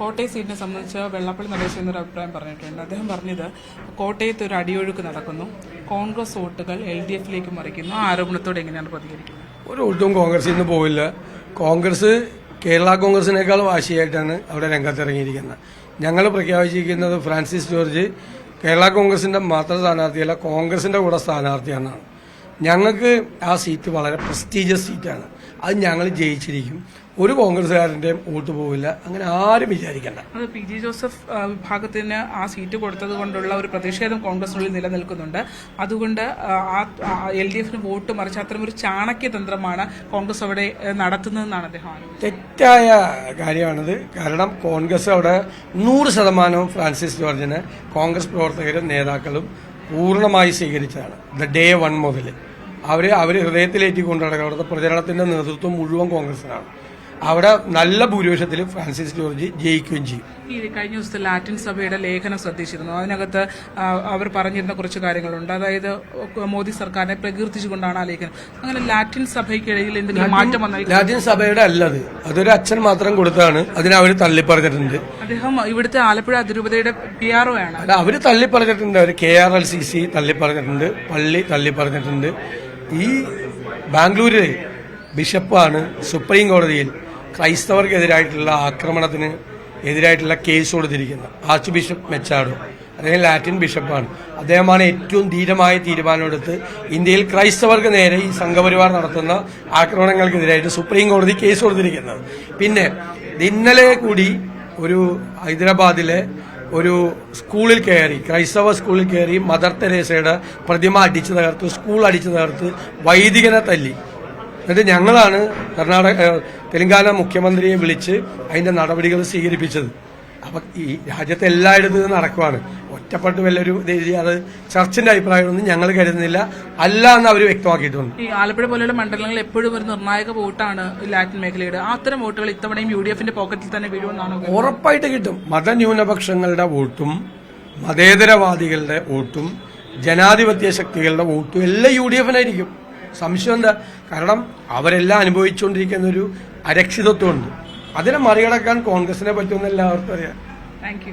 കോട്ടയം സീറ്റിനെ സംബന്ധിച്ച് വെള്ളപ്പള്ളി നടേശൻ എന്നൊരു അഭിപ്രായം പറഞ്ഞിട്ടുണ്ട്. അദ്ദേഹം പറഞ്ഞത് കോട്ടയത്ത് ഒരു അടിയൊഴുക്ക് നടക്കുന്നു. കോൺഗ്രസ് വോട്ടുകൾ എൽ ഡി എഫിലേക്ക് മറിക്കുന്നു. ആരോപണത്തോട് എങ്ങനെയാണ് പ്രതികരിക്കുന്നത്? ഒരു ഒട്ടും കോൺഗ്രസിൽ നിന്ന് പോവില്ല. കോൺഗ്രസ് കേരള കോൺഗ്രസിനേക്കാൾ വാശിയായിട്ടാണ് അവിടെ രംഗത്തിറങ്ങിയിരിക്കുന്നത്. ഞങ്ങൾ പ്രഖ്യാപിച്ചിരിക്കുന്നത് ഫ്രാൻസിസ് ജോർജ് കേരള കോൺഗ്രസിന്റെ മാത്രം സ്ഥാനാർത്ഥിയല്ല കോൺഗ്രസിന്റെ കൂടെ സ്ഥാനാർത്ഥിയാണെന്നാണ്. ഞങ്ങൾക്ക് ആ സീറ്റ് വളരെ പ്രസ്റ്റീജിയസ് സീറ്റാണ്. അത് ഞങ്ങൾ ജയിച്ചിരിക്കും. ഒരു കോൺഗ്രസ്സുകാരന്റെയും വോട്ട് പോവില്ല. അങ്ങനെ ആരും വിചാരിക്കണ്ട. അത് പി ജി ജോസഫ് വിഭാഗത്തിന് ആ സീറ്റ് കൊടുത്തത് കൊണ്ടുള്ള ഒരു പ്രതിഷേധം കോൺഗ്രസിനുള്ളിൽ നിലനിൽക്കുന്നുണ്ട്. അതുകൊണ്ട് എൽ ഡി എഫിന് വോട്ട് മറിച്ച് അത്തരം ഒരു ചാണക്യതന്ത്രമാണ് കോൺഗ്രസ് അവിടെ നടത്തുന്നതെന്നാണ് അദ്ദേഹം തെറ്റായ കാര്യമാണിത്. കാരണം കോൺഗ്രസ് അവിടെ നൂറ് ശതമാനവും ഫ്രാൻസിസ് ജോർജിന് കോൺഗ്രസ് പ്രവർത്തകരും നേതാക്കളും പൂർണമായി സ്വീകരിച്ചതാണ്. ദ ഡേ വൺ മുതൽ അവർ അവർ ഹൃദയത്തിലേറ്റി കൊണ്ടു നടക്കുക അവിടുത്തെ പ്രചരണത്തിന്റെ നേതൃത്വം മുഴുവൻ കോൺഗ്രസിനാണ്. അവിടെ നല്ല ഭൂരിപക്ഷത്തിൽ ഫ്രാൻസിസ് ജോർജ് ജയിക്കുകയും ചെയ്യും. ഈ കഴിഞ്ഞ ദിവസത്തെ ലാറ്റിൻ സഭയുടെ ലേഖനം ശ്രദ്ധിച്ചിരുന്നു. അതിനകത്ത് അവർ പറഞ്ഞിരുന്ന കുറച്ച് കാര്യങ്ങളുണ്ട്. അതായത് മോദി സർക്കാരിനെ പ്രകീർത്തിച്ചുകൊണ്ടാണ് ആ ലേഖനം. അങ്ങനെ ലാറ്റിൻ സഭയ്ക്കിടയിൽ എന്തെങ്കിലും മാറ്റം വന്നാൽ ലാറ്റിൻ സഭയുടെ അല്ലത്. അതൊരു അച്ഛൻ മാത്രം കൊടുത്താണ് അതിനെ അവർ തള്ളിപ്പറഞ്ഞിട്ടുണ്ട്. അദ്ദേഹം ഇവിടുത്തെ ആലപ്പുഴ അതിരൂപതയുടെ പി ആർ ഒ ആണ്. അവർ അവർ തള്ളിപ്പറഞ്ഞിട്ടുണ്ട്. അവർ K R L C C തള്ളിപ്പറഞ്ഞിട്ടുണ്ട്. പള്ളി തള്ളിപ്പറഞ്ഞിട്ടുണ്ട്. ഈ ബാംഗ്ലൂരിലെ ബിഷപ്പാണ് സുപ്രീം കോടതിയിൽ ക്രൈസ്തവർക്കെതിരായിട്ടുള്ള ആക്രമണത്തിന് എതിരായിട്ടുള്ള കേസ് കൊടുത്തിരിക്കുന്നത്. ആർച്ച് ബിഷപ്പ് മെച്ചാഡോ അദ്ദേഹം ലാറ്റിൻ ബിഷപ്പാണ്. അദ്ദേഹമാണ് ഏറ്റവും ധീരമായ തീരുമാനമെടുത്ത് ഇന്ത്യയിൽ ക്രൈസ്തവർക്ക് നേരെ ഈ സംഘപരിവാർ നടത്തുന്ന ആക്രമണങ്ങൾക്കെതിരായിട്ട് സുപ്രീം കോടതി കേസ് കൊടുത്തിരിക്കുന്നത്. പിന്നെ ഇന്നലെ കൂടി ഒരു ഹൈദരാബാദിലെ ഒരു സ്കൂളിൽ കയറി ക്രൈസ്തവ സ്കൂളിൽ കയറി മദർ തെരേസയുടെ പ്രതിമ അടിച്ചു തകർത്ത് സ്കൂൾ അടിച്ചു തകർത്ത് വൈദികനെ തല്ലി. എന്നിട്ട് ഞങ്ങളാണ് കർണാടക തെലങ്കാന മുഖ്യമന്ത്രിയെ വിളിച്ച് അതിന്റെ നടപടികൾ സ്വീകരിപ്പിച്ചത്. അപ്പൊ ഈ രാജ്യത്തെ എല്ലായിടത്തും നടക്കുവാണ്. ഒറ്റപ്പെട്ട് വല്ലൊരു അത് ചർച്ചിന്റെ അഭിപ്രായമൊന്നും ഞങ്ങൾ കരുതുന്നില്ല. അല്ല എന്ന് അവർ വ്യക്തമാക്കിയിട്ടുണ്ട്. ഈ ആലപ്പുഴ പോലെയുള്ള മണ്ഡലങ്ങൾ എപ്പോഴും ഒരു നിർണായക വോട്ടാണ് ലാറ്റിൻ മേഖലയുടെ. അത്തരം വോട്ടുകൾ ഇത്തവണയും യു ഡി എഫിന്റെ പോക്കറ്റിൽ തന്നെ വീഴുമെന്നാണ് ഉറപ്പായിട്ട് കിട്ടും. മതന്യൂനപക്ഷങ്ങളുടെ വോട്ടും മതേതരവാദികളുടെ വോട്ടും ജനാധിപത്യ ശക്തികളുടെ വോട്ടും എല്ലാം യു ഡി എഫിനായിരിക്കും. സംശയം എന്താ? കാരണം അവരെല്ലാം അനുഭവിച്ചുകൊണ്ടിരിക്കുന്ന ഒരു അരക്ഷിതത്വമുണ്ട്. അതിനെ മറികടക്കാൻ കോൺഗ്രസിനെ പറ്റുമെന്ന് എല്ലാവർക്കും അറിയാം. Thank you